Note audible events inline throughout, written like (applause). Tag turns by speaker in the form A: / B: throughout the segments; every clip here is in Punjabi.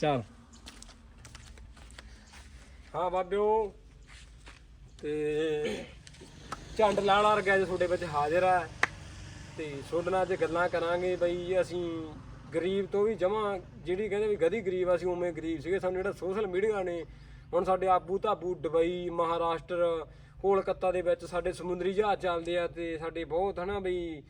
A: ਚੱਲ। ਹਾਂ ਬਾਬਿਓ, ਤੇ ਝੰਡ ਲਾਲ ਵਰਗਾ ਅੱਜ ਤੁਹਾਡੇ ਵਿੱਚ ਹਾਜ਼ਰ ਆ, ਤੇ ਤੁਹਾਡੇ ਨਾਲ ਅੱਜ ਗੱਲਾਂ ਕਰਾਂਗੇ ਬਈ ਅਸੀਂ ਗਰੀਬ ਤੋਂ ਵੀ ਜਮਾ, ਜਿਹੜੀ ਕਹਿੰਦੇ ਵੀ ਗਦੀ ਗਰੀਬ ਅਸੀਂ ਉਵੇਂ ਗਰੀਬ ਸੀਗੇ, ਸਾਨੂੰ ਜਿਹੜਾ ਸੋਸ਼ਲ ਮੀਡੀਆ ਨੇ, ਹੁਣ ਸਾਡੇ Abu Dhabi, Dubai, Maharashtra, Kolkata ਦੇ ਵਿੱਚ ਸਾਡੇ ਸਮੁੰਦਰੀ ਜਹਾਜ਼ ਚੱਲਦੇ ਆ, ਤੇ ਸਾਡੇ ਬਹੁਤ ਹਨਾ ਬਈ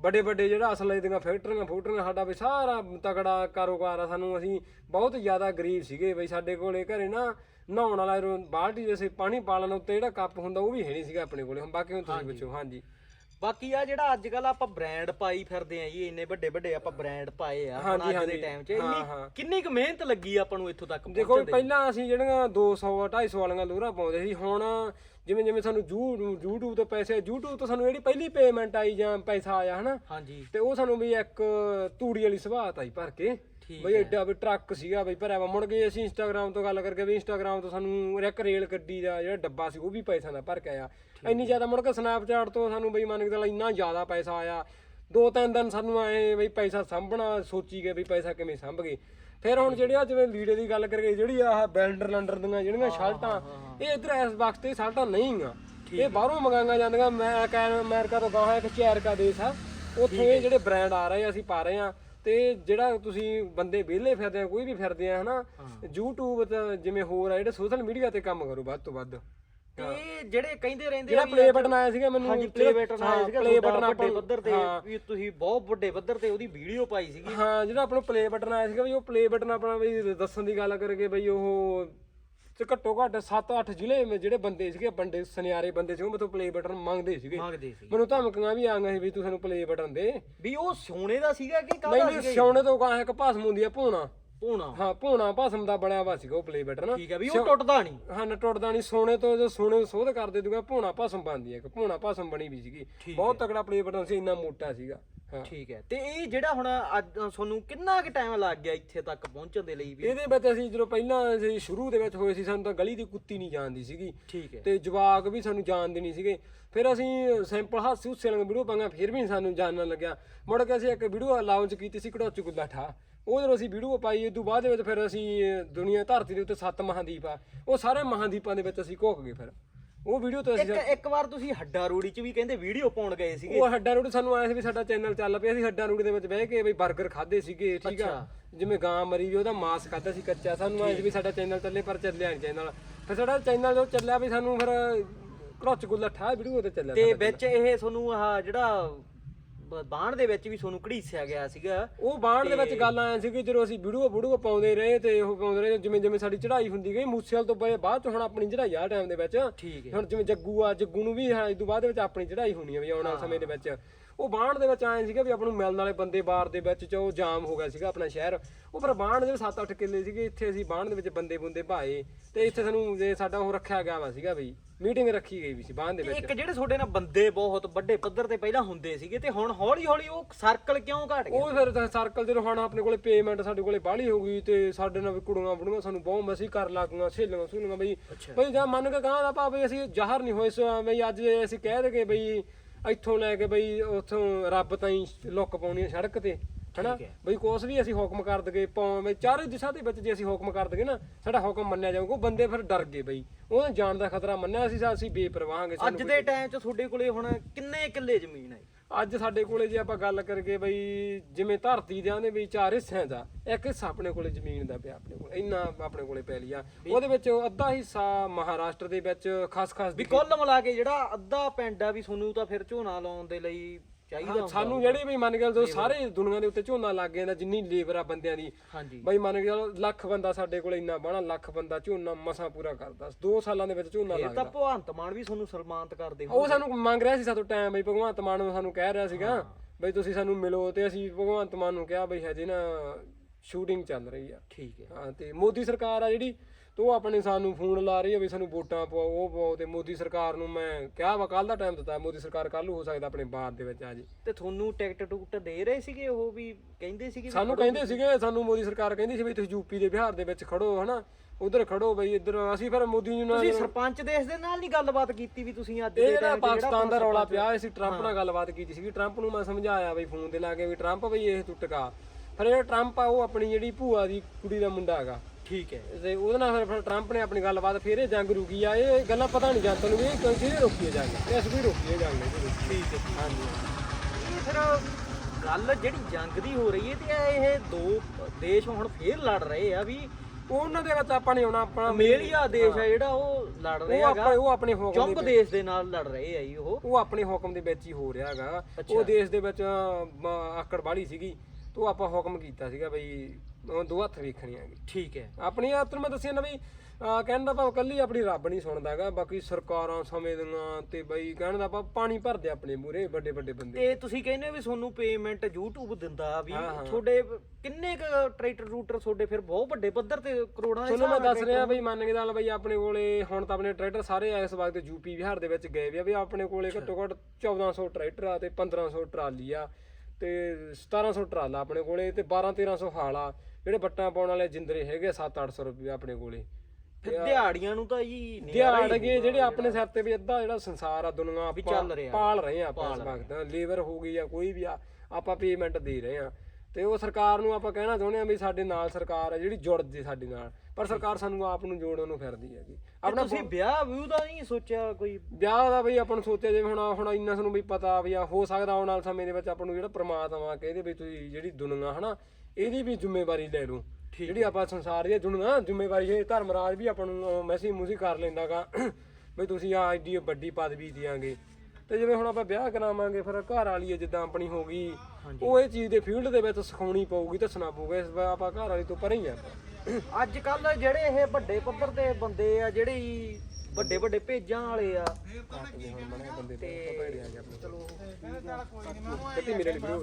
A: ਵੱਡੇ ਵੱਡੇ ਜਿਹੜਾ ਅਸਲ ਦੀਆਂ ਫੈਕਟਰੀਆਂ ਫੂਟਰੀਆਂ ਸਾਡਾ ਵੀ ਸਾਰਾ ਤਕੜਾ ਕਾਰੋਬਾਰ ਆ। ਸਾਨੂੰ ਅਸੀਂ ਬਹੁਤ ਜ਼ਿਆਦਾ ਗਰੀਬ ਸੀਗੇ ਬਈ ਸਾਡੇ ਕੋਲੇ ਘਰੇ ਨਾ ਨਹਾਉਣ ਵਾਲਾ ਬਾਲਟੀ ਜਿਵੇਂ ਪਾਣੀ ਪਾਲਣ ਉੱਤੇ ਜਿਹੜਾ ਕੱਪ ਹੁੰਦਾ ਉਹ ਵੀ ਹੈ ਨਹੀਂ ਸੀਗਾ ਆਪਣੇ ਕੋਲੇ। ਹੁਣ ਬਾਕੀ ਹੁਣ ਤੁਸੀਂ ਪੁੱਛੋ ਹਾਂਜੀ।
B: ਬਾਕੀ ਆ ਜਿਹੜਾ ਅੱਜ ਕੱਲ ਆਪਾਂ ਬ੍ਰਾਂਡ ਪਾਈ ਫਿਰਦੇ ਆ ਜੀ ਇੰਨੇ ਵੱਡੇ ਵੱਡੇ ਆਪਾਂ ਬ੍ਰਾਂਡ ਪਾਏ ਆ
A: ਹਾਂਜੀ,
B: ਅੱਜ ਦੇ
A: ਹਾਂਜੀ।
B: ਟਾਈਮ 'ਚ ਇੰਨੀ। ਕਿੰਨੀ ਕੁ ਮਿਹਨਤ ਲੱਗੀ ਆਪਾਂ ਨੂੰ ਇੱਥੋਂ ਤੱਕ
A: ਦੇਖੋ
B: ਪਹੁੰਚਣ ਦੇ ਲਈ?
A: ਪਹਿਲਾਂ ਅਸੀਂ ਜਿਹੜੀਆਂ 200 250 ਵਾਲੀਆਂ ਲੋਰਾ ਪਾਉਂਦੇ ਸੀ ਹੁਣ ਜਿਵੇਂ ਜਿਵੇਂ ਸਾਨੂੰ ਯੂ- YouTube ਤੋਂ ਪੈਸੇ YouTube ਤੋਂ ਸਾਨੂੰ ਜਿਹੜੀ ਪਹਿਲੀ ਪੇਮੈਂਟ ਆਈ ਜਾਂ ਪੈਸਾ ਆਇਆ ਹਨਾ
B: ਹਾਂਜੀ
A: ਤੇ ਉਹ ਸਾਨੂੰ ਵੀ ਇੱਕ ਤੂੜੀ ਵਾਲੀ ਸਵਾਤ ਆਈ ਭਰ ਕੇ
B: ਠੀਕ
A: ਬਈ ਐਡਾ ਵੀ ਟਰੱਕ ਸੀਗਾ ਬਈ ਭਰਿਆ ਵਾ ਮੁੜ ਕੇ ਅਸੀਂ ਇੰਸਟਾਗ੍ਰam ਤੋਂ ਗੱਲ ਕਰਕੇ ਵੀ ਇੰਸਟਾਗ੍ਰam ਤੋਂ ਸਾਨੂੰ ਇੱਕ ਰੇਲ ਗੱਡੀ ਦਾ ਜਿਹੜਾ ਡੱਬਾ ਸੀ ਉਹ ਵੀ ਪੈਸਾ ਦਾ ਭਰ ਕੇ ਆਇਆ। ਇੰਨੀ ਜ਼ਿਆਦਾ ਮੁੜ ਕੇ ਸਨੈਪਚੈਟ ਤੋਂ ਸਾਨੂੰ ਬਈ ਮੰਨ ਕੇ ਚੱਲ ਇੰਨਾ ਜ਼ਿਆਦਾ ਪੈਸਾ ਆਇਆ। ਦੋ ਤਿੰਨ ਦਿਨ ਸਾਨੂੰ ਆਏ ਬਈ ਪੈਸਾ ਸਾਂਭਣਾ ਸੋਚੀ ਗਏ ਵੀ ਪੈਸਾ ਕਿਵੇਂ ਸਾਂਭ ਗਏ। ਫਿਰ ਹੁਣ ਜਿਹੜੇ ਆ ਜਿਵੇਂ ਲੀੜੇ ਦੀ ਗੱਲ ਕਰੀਏ ਜਿਹੜੀ ਆਹ ਬੈਲਡਰ ਲੰਡਰ ਦੀਆਂ ਜਿਹੜੀਆਂ ਸ਼ਰਟਾਂ ਇਹ ਇਧਰ ਇਸ ਵਕਤ ਇਹ ਸ਼ਰਟਾਂ ਨਹੀਂ ਆ ਇਹ ਬਾਹਰੋਂ ਮੰਗਾਈਆਂ ਜਾਂਦੀਆਂ। ਮੈਂ ਕਹਿ ਅਮਰੀਕਾ ਤੋਂ ਗਾਹਾਂ ਇੱਕ ਚੈਰਕਾ ਦੇਸ਼ ਆ। ਉੱਥੋਂ ਜਿਹੜੇ ਬ੍ਰਾਂਡ ਆ ਰਹੇ ਆ ਅਸੀਂ ਪਾ ਰਹੇ ਆ। ਤੇ ਜਿਹੜਾ ਤੁਸੀਂ ਬੰਦੇ ਵਿਹਲੇ ਫਿਰਦੇ ਆ ਕੋਈ ਵੀ ਫਿਰਦੇ ਆ ਹਨਾ YouTube ਤੇ ਜਿਵੇਂ ਹੋਰ ਆ ਜਿਹੜੇ ਸੋਸ਼ਲ ਮੀਡੀਆ ਤੇ ਕੰਮ ਕਰੋ ਵੱਧ ਤੋਂ ਵੱਧ।
B: ਤੇ ਇਹ ਜਿਹੜੇ ਕਹਿੰਦੇ ਰਹਿੰਦੇ
A: ਜਿਹੜਾ ਪਲੇ ਬਟਨ ਆਇਆ ਸੀਗਾ ਮੈਨੂੰ
B: ਹਾਂਜੀ ਪਲੇ ਬਟਨ ਆਇਆ ਸੀਗਾ
A: ਪਲੇ ਬਟਨ
B: ਵੱਡੇ ਪੱਧਰ ਤੇ ਵੀ ਤੁਸੀਂ ਬਹੁਤ ਵੱਡੇ ਪੱਧਰ ਤੇ ਉਹਦੀ ਵੀਡੀਓ ਪਾਈ ਸੀਗੀ।
A: ਹਾਂ ਜਿਹੜਾ ਆਪਣਾ ਪਲੇ ਬਟਨ ਆਇਆ ਸੀਗਾ ਵੀ ਉਹ ਪਲੇ ਬਟਨ ਆਪਣਾ ਵੀ ਦੱਸਣ ਦੀ ਗੱਲ ਕਰਕੇ ਬਈ ਉਹ ਤੇ ਘੱਟੋ ਘੱਟ 7-8 ਜ਼ਿਲ੍ਹੇ ਵਿੱਚ ਜਿਹੜੇ ਬੰਦੇ ਸੀਗੇ ਬੰਦੇ ਸੁਨਿਆਰੇ ਬੰਦੇ ਸੀ ਉਹ ਮੈਥੋਂ ਪਲੇ ਬਟਨ ਮੰਗਦੇ ਸੀਗੇ।
B: ਮੰਗਦੇ ਸੀ
A: ਮੈਨੂੰ ਧਮਕੀਆਂ ਵੀ ਆ ਗਈਆਂ ਸੀ ਵੀ ਤੂੰ ਸਾਨੂੰ ਪਲੇ ਬਟਨ ਦੇ।
B: ਵੀ ਉਹ ਸੋਨੇ ਦਾ ਸੀਗਾ ਕਿ
A: ਨਹੀਂ
B: ਕਾਹਦਾ
A: ਨਹੀਂ
B: ਸੀਗਾ
A: ਸਿਉਣੇ ਤੋਂ ਗਾਂ ਇੱਕ ਭਸਮ ਹੁੰਦੀ ਆ ਭੋਣਾ।
B: ਪੂਣਾ
A: ਹਾਂ ਭੋਣਾ ਭਸਮ ਦਾ ਬਣਿਆ ਵਾ ਸੀਗਾ ਉਹ ਪਲੇ ਬਟਨ
B: ਠੀਕ ਹੈ ਵੀ ਉਹ ਟੁੱਟਦਾ ਨਹੀਂ।
A: ਹਾਂ ਨਾ ਟੁੱਟਦਾ ਨਹੀਂ ਸੋਨੇ ਤੋਂ ਜੋ ਸੋਨੇ ਨੂੰ ਸੋਧ ਕਰਦੇ ਦੂਗਾ ਭੋਣਾ ਭਸਮ ਬਣਦੀ ਹੈ ਇੱਕ ਭੋਣਾ ਭਸਮ ਬਣੀ ਵੀ ਸੀਗੀ। ਬਹੁਤ ਤਕੜਾ ਪਲੇ ਬਟਨ ਸੀ ਇੰਨਾ ਮੋਟਾ ਸੀਗਾ। ਹਾਂ।
B: ਠੀਕ ਹੈ। ਤੇ ਇਹ ਜਿਹੜਾ ਹੁਣ ਅੱਜ ਤੁਹਾਨੂੰ ਕਿੰਨਾ ਕੁ ਟਾਈਮ ਲੱਗ ਗਿਆ ਇੱਥੇ ਤੱਕ ਪਹੁੰਚਣ ਦੇ ਲਈ ਵੀ?
A: ਇਹਦੇ ਵਿੱਚ ਅਸੀਂ ਜਦੋਂ ਪਹਿਲਾਂ ਅਸੀਂ ਸ਼ੁਰੂ ਦੇ ਵਿੱਚ ਹੋਏ ਸੀ ਸਾਨੂੰ ਤਾਂ ਗਲੀ ਦੀ ਕੁੱਤੀ ਨਹੀਂ ਜਾਣਦੀ ਸੀਗੀ।
B: ਠੀਕ ਹੈ।
A: ਤੇ ਜਵਾਕ ਵੀ ਸਾਨੂੰ ਜਾਣਦੇ ਨਹੀਂ ਸੀਗੇ। ਫਿਰ ਅਸੀਂ ਸੈਂਪਲ ਹਾਸੇ ਉਸੇ ਵਾਲੀਆਂ ਵੀਡੀਓ ਪਾਈਆਂ ਫਿਰ ਵੀ ਸਾਨੂੰ ਜਾਣਨ ਲੱਗਿਆ। ਮੁੜ ਕੇ ਅਸੀਂ ਇੱਕ ਵੀਡੀਓ ਲਾਉਂਚ ਕੀਤੀ ਸੀ ਘੜੋਚ ਗੁੱਲਾ ਠਾ ਉਹ ਜਦੋਂ ਅਸੀਂ ਵੀਡੀਓ ਪਾਈ ਤੋਂ ਬਾਅਦ ਦੇ ਵਿੱਚ ਫਿਰ ਅਸੀਂ ਅਹ, ਦੁਨੀਆ ਧਰਤੀ ਦੇ ਉੱਤੇ ਸੱਤ ਮਹਾਦੀਪ ਆ। ਉਹ ਸਾਰੇ ਮਹਾਦੀਪਾਂ ਦੇ ਵਿੱਚ ਅਸੀਂ ਘੁੱਕ ਗਏ ਫਿਰ। ਉਹ ਵੀਡੀਓ ਤੋਂ ਅਸੀਂ
B: ਇੱਕ ਇੱਕ ਵਾਰ ਤੁਸੀਂ ਹੱਡਾ ਰੋੜੀ ਚ ਵੀ ਕਹਿੰਦੇ ਵੀਡੀਓ ਪਾਉਣ ਗਏ ਸੀਗੇ।
A: ਉਹ ਹੱਡਾਂ ਰੋੜੀ ਸਾਨੂੰ ਆਇਆ ਸੀ ਵੀ ਸਾਡਾ ਚੈਨਲ ਚੱਲ ਪਿਆ ਸੀ ਹੱਡਾਂ ਰੋੜੀ ਦੇ ਵਿੱਚ ਬਹਿ ਕੇ ਬਈ 버ਗਰ ਖਾਦੇ ਸੀਗੇ ਠੀਕ ਆ? ਜਿਵੇਂ ਗਾਂ ਮਰੀ ਵੀ ਉਹਦਾ ਮਾਸ ਖਾਦਾ ਸੀ ਕੱਚਾ ਸਾਨੂੰ ਆਇਆ ਸੀ ਵੀ ਸਾਡਾ ਚੈਨਲ ਚੱਲੇ ਪਰ ਚੱਲਿਆ ਨਹੀਂ ਚੈਨਲ ਫਿਰ ਸਾਡਾ ਚੈਨਲ ਜੋ ਚੱਲਿਆ ਵੀ ਸਾਨੂੰ ਫਿਰ ਕਰੋਚ ਗੁੱਲਾ ਠਾ ਵੀਡੀਓ ਤੇ ਚੱਲਿਆ
B: ਤੇ ਵਿੱਚ ਇਹ ਤੁਹਾਨੂੰ ਆਹ ਜਿਹੜਾ ਬ- ਬਾਣ ਦੇ ਵਿੱਚ ਵੀ ਤੁਹਾਨੂੰ ਘੜੀਸਿਆ ਗਿਆ ਸੀਗਾ।
A: ਉਹ ਬਾਣ ਦੇ ਵਿੱਚ ਗੱਲ ਆਇਆ ਸੀ ਕਿ ਜਦੋਂ ਅਸੀਂ ਵੀਡੀਓ ਵੀਡੀਓ ਪਾਉਂਦੇ ਰਹੇ ਤੇ ਉਹ ਪਾਉਂਦੇ ਰਹੇ ਜਿਵੇਂ ਜਿਵੇਂ ਸਾਡੀ ਚੜ੍ਹਾਈ ਹੁੰਦੀ ਗਈ ਮੂਸੇਵਾਲ ਤੋਂ ਬਏ ਬਾਅਦ ਚ ਹੁਣ ਆਪਣੀ ਚੜ੍ਹਾਈ ਆ ਟਾਈਮ ਦੇ ਵਿੱਚ।
B: ਠੀਕ ਹੈ।
A: ਹੁਣ ਜਿਵੇਂ ਜੱਗੂ ਆ ਜੱਗੂ ਨੂੰ ਵੀ ਹਾਂ ਇਸ ਤੋਂ ਬਾਅਦ ਦੇ ਵਿੱਚ ਆਪਣੀ ਚੜ੍ਹਾਈ ਹੋਣੀ ਆ ਵੀ ਆਉਣ ਵਾਲੇ ਸਮੇਂ ਦੇ ਵਿੱਚ। ਉਹ ਬਾਣ ਦੇ ਵਿੱਚ ਆਏ ਸੀਗਾ ਵੀ ਆਪਾਂ ਨੂੰ ਮਿਲਣ ਵਾਲੇ ਬੰਦੇ ਬਾਰ ਦੇ ਵਿੱਚ ਚ ਉਹ ਜਾਮ ਹੋ ਗਿਆ ਸੀਗਾ ਆਪਣਾ ਸ਼ਹਿਰ। ਉਹ ਫਿਰ ਬਾਣ ਦੇ 7-8 ਕਿੱਲੇ ਸੀਗੇ ਇੱਥੇ ਅਸੀਂ ਬਾਣ ਦੇ ਵਿੱਚ ਬੰਦੇ ਬੁੰਦੇ ਭਾਏ ਤੇ ਇੱਥੇ ਸਾਨੂੰ ਜੇ ਸਾਡਾ ਉਹ ਰੱਖਿਆ ਗਿਆ ਵਾ ਸੀਗਾ ਬਈ ਮੀਟਿੰਗ ਰੱਖੀ ਗਈ ਵੀ ਸੀ ਬਾਣ ਦੇ ਵਿੱਚ।
B: ਇੱਕ ਜਿਹੜੇ ਤੁਹਾਡੇ ਨਾਲ ਬੰਦੇ ਬਹੁਤ ਵੱਡੇ ਪੱਧਰ ਤੇ ਪਹਿਲਾਂ ਹੁੰਦੇ ਸੀਗੇ ਤੇ ਹੁਣ ਹੌਲੀ ਹੌਲੀ ਉਹ ਸਰਕਲ ਕਿਉਂ ਘਟ ਗਿਆ?
A: ਉਹ ਫਿਰ ਸਰਕਲ ਜਦੋਂ ਹੁਣ ਆਪਣੇ ਕੋਲੇ ਪੇਮੈਂਟ ਸਾਡੇ ਕੋਲੇ ਬਾਹਲੀ ਹੋ ਗਈ ਤੇ ਸਾਡੇ ਨਾਲ ਵੀ ਕੁੜੀਆਂ ਬੁੜੀਆਂ ਸਾਨੂੰ ਬਹੁਤ ਮਸੀ ਕਰ ਲੱਗੀਆਂ ਸਹੇਲੀਆਂ ਸੁਣੀਆਂ ਬਈ। ਬਈ ਜਾਂ ਮੰਨ ਕੇ ਕਹਾਂ ਦਾ ਭਾ ਬਈ ਅਸੀਂ ਜ਼ਾਹਰ ਨਹੀਂ ਹੋਏ ਸੋ ਬਈ ਅੱਜ ਅਸੀਂ ਕਹਿ ਦਗੇ ਬਈ ਇੱਥੋਂ ਲੈ ਕੇ ਬਈ ਉੱਥੋਂ ਰੱਬ ਤਾਈਂ ਲੁੱਕ ਪਾਉਣੀ ਆ ਸੜਕ ਤੇ ਹਨਾ? ਬਈ ਕੁਛ ਵੀ ਅਸੀਂ ਹੁਕਮ ਕਰ ਦਗੇ ਪਾਉਂ ਬਈ ਚਾਰੇ ਦਿਸ਼ਾ ਦੇ ਵਿੱਚ ਜੇ ਅਸੀਂ ਹੁਕਮ ਕਰ ਦਗੇ ਨਾ ਸਾਡਾ ਹੁਕਮ ਮੰਨਿਆ ਜਾਊਗਾ ਉਹ ਬੰਦੇ ਫਿਰ ਡਰ ਗਏ ਬਈ। ਉਹਨਾਂ ਜਾਨ ਦਾ ਖਤਰਾ ਮੰਨਿਆ ਅਸੀਂ ਅਸੀਂ ਬੇਪਰਵਾਹਾਂਗੇ
B: ਅੱਜ ਦੇ ਟਾਈਮ 'ਚ ਤੁਹਾਡੇ ਕੋਲੇ ਹੁਣ ਕਿੰਨੇ ਕਿੱਲੇ ਜ਼ਮੀਨ ਹੈ?
A: ਅੱਜ ਸਾਡੇ ਕੋਲੇ ਜੇ ਆਪਾਂ ਗੱਲ ਕਰਗੇ ਬਈ ਜਿਵੇਂ ਧਰਤੀ ਦੇ ਆਂਦੇ ਵੀ ਚਾਰ ਹਿੱਸਿਆਂ ਦਾ ਇੱਕ ਹਿੱਸਾ ਆਪਣੇ ਕੋਲੇ ਜ਼ਮੀਨ ਦਾ ਪਿਆ ਆਪਣੇ ਕੋਲ ਇੰਨਾ ਆਪਣੇ ਕੋਲੇ ਪੈ ਲਿਆ। ਉਹਦੇ ਵਿੱਚ ਅੱਧਾ ਹਿੱਸਾ ਮਹਾਰਾਸ਼ਟਰ ਦੇ ਵਿੱਚ ਖਾਸ ਖਾਸ
B: ਵੀ ਕੁੱਲ ਮਿਲਾ ਕੇ ਜਿਹੜਾ ਅੱਧਾ ਪਿੰਡ ਆ ਵੀ ਤੁਹਾਨੂੰ ਤਾਂ ਫਿਰ ਝੋਨਾ ਲਾਉਣ ਦੇ ਲਈ ਚਾਹੀਦਾ ਹੁੰਦਾ।
A: ਸਾਨੂੰ ਜਿਹੜੇ ਵੀ ਮੰਨ ਕੇ ਚੱਲੋ ਸਾਰੇ ਦੁਨੀਆ ਦੇ ਉੱਤੇ ਝੋਨਾ ਲੱਗ ਜਾਂਦਾ ਜਿੰਨੀ ਲੇਬਰ ਆ ਬੰਦਿਆਂ ਦੀ
B: ਹਾਂਜੀ।
A: ਬਈ ਮੰਨ ਕੇ ਚੱਲੋ ਲੱਖ ਬੰਦਾ ਸਾਡੇ ਕੋਲੇ ਇੰਨਾ ਬਾਣਾ ਲੱਖ ਬੰਦਾ ਝੋਨਾ ਮਸਾਂ ਪੂਰਾ ਕਰਦਾ। 2 ਸਾਲਾਂ ਦੇ ਵਿੱਚ ਝੋਨਾ
B: ਇਹ
A: ਲੱਗਦਾ।
B: ਤਾਂ ਭਗਵੰਤ ਮਾਨ ਵੀ ਤੁਹਾਨੂੰ ਸਨਮਾਨਿਤ ਕਰਦੇ ਹੋ
A: ਉਹ ਸਾਨੂੰ ਮੰਗ ਰਿਹਾ ਸੀ ਸਾਤੋਂ ਟਾਈਮ ਬਈ ਭਗਵੰਤ ਮਾਨ ਨੂੰ ਸਾਨੂੰ ਕਹਿ ਰਿਹਾ ਸੀਗਾ ਬਈ ਤੁਸੀਂ ਸਾਨੂੰ ਮਿਲੋ ਤੇ ਅਸੀਂ ਭਗਵੰਤ ਮਾਨ ਨੂੰ ਕਿਹਾ ਬਈ ਹਜੇ ਨਾ ਸ਼ੂਟਿੰਗ ਚੱਲ ਰਹੀ ਆ।
B: ਠੀਕ ਹੈ।
A: ਹਾਂ ਤੇ ਮੋਦੀ ਸਰਕਾਰ ਆ ਜਿਹੜੀ ਤੇ ਉਹ ਆਪਣੇ ਸਾਨੂੰ ਫੋਨ ਲਾ ਰਹੀ ਆ ਵੀ ਸਾਨੂੰ ਵੋਟਾਂ ਪਾਓ ਉਹ ਪਾਓ ਤੇ ਮੋਦੀ ਸਰਕਾਰ ਨੂੰ ਮੈਂ ਕਿਹਾ ਵਾ ਕੱਲ ਦਾ ਟਾਈਮ ਦਿੱਤਾ ਮੋਦੀ ਸਰਕਾਰ ਕੱਲ ਨੂੰ ਹੋ ਸਕਦਾ ਆਪਣੇ ਬਾਅਦ ਦੇ ਵਿੱਚ ਆ ਜੇ।
B: ਤੇ ਤੁਹਾਨੂੰ ਟਿਕਟ ਟੁਕਟ ਦੇ ਰਹੇ ਸੀਗੇ ਉਹ ਵੀ ਕਹਿੰਦੇ ਸੀਗੇ ਵੀ
A: ਸਾਨੂੰ ਕਹਿੰਦੇ ਸੀਗੇ ਸਾਨੂੰ ਮੋਦੀ ਸਰਕਾਰ ਕਹਿੰਦੀ ਸੀ ਵੀ ਤੁਸੀਂ ਯੂਪੀ ਦੇ ਬਿਹਾਰ ਦੇ ਵਿੱਚ ਖੜੋ ਹਨਾ? ਉਧਰ ਖੜੋ ਬਈ ਇੱਧਰ ਅਸੀਂ ਫਿਰ ਮੋਦੀ ਜੀ ਨਾਲ
B: ਤੁਸੀਂ ਸਰਪੰਚ ਦੇਸ਼ ਦੇ ਨਾਲ ਨਹੀਂ ਗੱਲਬਾਤ ਕੀਤੀ ਵੀ ਤੁਸੀਂ ਅੱਜ ਦੇ 'ਚ ਜਿਹੜਾ
A: ਪਾਕਿਸਤਾਨ ਦਾ ਰੌਲਾ ਪਿਆ ਅਸੀਂ ਟਰੰਪ ਨਾਲ ਗੱਲਬਾਤ ਕੀਤੀ ਸੀਗੀ। ਟਰੰਪ ਨੂੰ ਮੈਂ ਸਮਝਾਇਆ ਬਈ ਫੋਨ ਤੇ ਲਾ ਕੇ ਵੀ ਟਰੰਪ ਬਈ ਇਹ ਤੂੰ ਟਿਕਾ ਫਿਰ ਜਿਹੜਾ ਟਰੰਪ ਆ ਉਹ ਆਪਣੀ ਜਿਹੜੀ ਭੂਆ ਦੀ ਕੁੜੀ ਦਾ ਮੁੰਡਾ ਹੈਗਾ।
B: ਠੀਕ ਹੈ।
A: ਤੇ ਉਹਦੇ ਨਾਲ ਫਿਰ- ਫਿਰ ਟਰੰਪ ਨੇ ਆਪਣੀ ਗੱਲਬਾਤ ਫਿਰ ਇਹ ਜੰਗ ਰੁਕੀ ਆ ਇਹ ਗੱਲਾਂ ਪਤਾ ਨਹੀਂ ਜਨਤਾ ਨੂੰ ਵੀ ਇਹ ਕਿਉਂ ਰੋਕੀ ਜੰਗ। ਇਸ ਵੀ ਰੋਕੀ ਰੋਕੀ।
B: ਠੀਕ ਹੈ
A: ਹਾਂਜੀ।
B: ਇਹ ਫਿਰ ਗੱਲ ਜਿਹੜੀ ਜੰਗ ਦੀ ਹੋ ਰਹੀ ਹੈ ਤੇ ਇਹ ਦੋ ਦੇਸ਼ ਹੁਣ ਫੇਰ ਲੜ ਰਹੇ ਆ ਵੀ
A: ਉਹਨਾਂ ਦੇ ਵਿੱਚ ਆਪਾਂ ਨੇ ਆਉਣਾ ਆਪਣਾ
B: ਅਮੇਰੀਆ ਦੇਸ਼ ਆ ਜਿਹੜਾ ਉਹ ਲੜ
A: ਉਹ
B: ਰਿਹਾ
A: ਆਪਣੇ
B: ਹੈਗਾ
A: ਉਹ ਆਪਣੇ ਹੁਕਮ
B: ਚੁੰਬ ਦੇਸ਼ ਦੇ ਨਾਲ ਲੜ ਰਹੇ ਆ ਜੀ ਉਹ।
A: ਉਹ ਆਪਣੇ ਹੁਕਮ ਦੇ ਵਿੱਚ ਹੀ ਹੋ ਰਿਹਾ ਹੈਗਾ। ਉਹ ਦੇਸ਼ ਦੇ ਵਿੱਚ ਅਮ, ਆਕੜ ਬਾੜੀ ਸੀਗੀ ਤੇ ਉਹ ਆਪਾਂ ਹੁਕਮ ਕੀਤਾ ਸੀਗਾ ਬਈ ਉਹ ਦੋ ਹੱਥ ਵੇਖਣੇ ਆਗੇ
B: ਠੀਕ ਹੈ।
A: ਆਪਣੀ ਆਪ ਨੂੰ ਮੈਂ ਦੱਸਿਆ ਨਾ ਬਈ ਅਹ ਕਹਿਣ ਦਾ ਭਾਵ ਕੱਲੀ ਆਪਣੀ ਰੱਬ ਨਹੀਂ ਸੁਣਦਾ ਹੈਗਾ। ਬਾਕੀ ਸਰਕਾਰਾਂ ਸਮੇਂ ਦੀਆਂ ਤੇ ਬਈ ਕਹਿਣ ਦਾ ਭਾਵ ਪਾਣੀ ਭਰਦੇ ਆਪਣੇ ਮੂਰੇ ਵੱਡੇ ਵੱਡੇ ਬੰਦੇ।
B: ਤੇ ਤੁਸੀਂ ਕਹਿੰਦੇ ਹੋ ਵੀ ਤੁਹਾਨੂੰ ਪੇਮੈਂਟ YouTube ਦਿੰਦਾ ਵੀ ਤੁਹਾਡੇ ਕਿੰਨੇ ਕ ਟਰੈਕਟਰ ਰੂਟਰ ਤੁਹਾਡੇ ਫਿਰ ਬਹੁਤ ਵੱਡੇ ਪੱਧਰ ਤੇ ਕਰੋੜਾਂ ਦੇ
A: ਤੁਹਾਨੂੰ ਮੈਂ ਦੱਸ ਰਿਹਾ ਬਈ ਮੰਨ ਕੇ ਚੱਲ ਬਈ ਆਪਣੇ ਕੋਲੇ ਹੁਣ ਤਾਂ ਆਪਣੇ ਟਰੈਕਟਰ ਸਾਰੇ ਇਸ ਵਕਤ ਯੂਪੀ ਬਿਹਾਰ ਦੇ ਵਿੱਚ ਗਏ ਵੀ ਆ ਵੀ ਆਪਣੇ ਕੋਲੇ ਘੱਟੋ ਘੱਟ 1400 ਟਰੈਕਟਰ ਆ ਤੇ 1500 ਟਰਾਲੀ ਆ ਤੇ 1700 ਟਰਾਲਾ ਆਪਣੇ ਕੋਲੇ ਤੇ 12 1300 ਹਾਲ ਆ। ਜਿਹੜੇ ਬੱਟਾਂ ਪਾਉਣ ਵਾਲੇ ਜਿੰਦਰੇ ਹੈਗੇ 7-800 ਰੁਪਏ ਆਪਣੇ ਕੋਲੇ।
B: ਫਿਰ ਦਿਹਾੜੀਆਂ ਨੂੰ ਤਾਂ ਜੀ
A: ਦਿਹਾੜ ਗਏ ਜਿਹੜੇ ਆਪਣੇ ਸਿਰ ਤੇ ਵੀ ਅੱਧਾ ਜਿਹੜਾ ਸੰਸਾਰ ਆ ਦੁਨੀਆ
B: ਵੀ ਚੱਲ ਰਿਹਾ।
A: ਪਾਲ ਰਹੇ ਆ ਆਪਾਂ ਇਸ ਵਕਤ ਲੇਬਰ ਹੋ ਗਈ ਜਾਂ ਕੋਈ ਵੀ ਆ ਆਪਾਂ ਪੇਮੈਂਟ ਦੇ ਰਹੇ ਆ। ਤੇ ਉਹ ਸਰਕਾਰ ਨੂੰ ਆਪਾਂ ਕਹਿਣਾ ਚਾਹੁੰਦੇ ਆ ਵੀ ਸਾਡੇ ਨਾਲ ਸਰਕਾਰ ਆ ਜਿਹੜੀ ਜੁੜ ਜੇ ਸਾਡੇ ਨਾਲ। ਪਰ ਸਰਕਾਰ ਸਾਨੂੰ ਆਪ ਨੂੰ ਜੋੜਨ ਨੂੰ ਫਿਰਦੀ ਹੈਗੀ।
B: ਆਪਣਾ ਤੁਸੀਂ ਵਿਆਹ ਵਿਊ ਦਾ ਨਹੀਂ ਸੋਚਿਆ ਕੋਈ?
A: ਵਿਆਹ ਦਾ ਬਈ ਆਪਾਂ ਨੂੰ ਸੋਚਿਆ ਜਿਵੇਂ ਹੁਣ ਹੁਣ ਇੰਨਾ ਸਾਨੂੰ ਵੀ ਪਤਾ ਵੀ ਆ ਹੋ ਸਕਦਾ ਆਉਣ ਵਾਲੇ ਸਮੇਂ ਦੇ ਵਿੱਚ ਆਪਾਂ ਨੂੰ ਜਿਹੜਾ ਪ੍ਰਮਾਤਮਾ ਕਹਿੰਦੇ ਵੀ ਤੁਸੀਂ ਜਿਹੜੀ ਦੁਨੀਆ ਹਨਾ ਇਹਦੀ ਵੀ ਜ਼ਿੰਮੇਵਾਰੀ ਲੈ ਲਓ ਜਿਹੜੀ ਆਪਾਂ ਸੰਸਾਰ ਦੀ ਦੁਨੀਆ ਜ਼ਿੰਮੇਵਾਰੀ ਇਹ ਧਰਮਰਾਜ ਵੀ ਆਪਾਂ ਨੂੰ ਮੈਸੇਜ ਮੂਸੀ ਕਰ ਲੈਂਦਾਗਾ। (clears throat) ਵੀ ਤੁਸੀਂ ਆ ਐਡੀ ਵੱਡੀ ਪਦਵੀ ਦਿਆਂਗੇ। ਤੇ ਜਿਵੇਂ ਹੁਣ ਆਪਾਂ ਵਿਆਹ ਕਰਾਵਾਂਗੇ ਫਿਰ ਘਰ ਵਾਲੀ ਹੈ ਜਿੱਦਾਂ ਆਪਣੀ ਹੋ ਗਈ ਉਹ ਇਹ ਚੀਜ਼ ਦੇ ਫੀਲਡ ਦੇ ਵਿੱਚ ਸਿਖਾਉਣੀ ਪਊਗੀ ਦੱਸਣਾ ਪਊਗਾ ਇਸ ਵਾਰ ਆਪਾਂ ਘਰ ਵਾਲੀ ਤੋਂ ਪਰੇ ਹੀ ਆ। (clears throat)
B: ਅੱਜ ਕੱਲ ਜਿਹੜੇ ਇਹ ਵੱਡੇ ਪੱਧਰ ਤੇ ਬੰਦੇ ਆ ਜਿਹੜੇ ਹੀ ਵੱਡੇ ਵੱਡੇ ਭੇਜਾਂ ਵਾਲੇ ਆ
A: ਤੇ ਚਲੋ। ਕਿਤੇ ਮੇਰੇ ਲਈ ਵੀਡੀਓ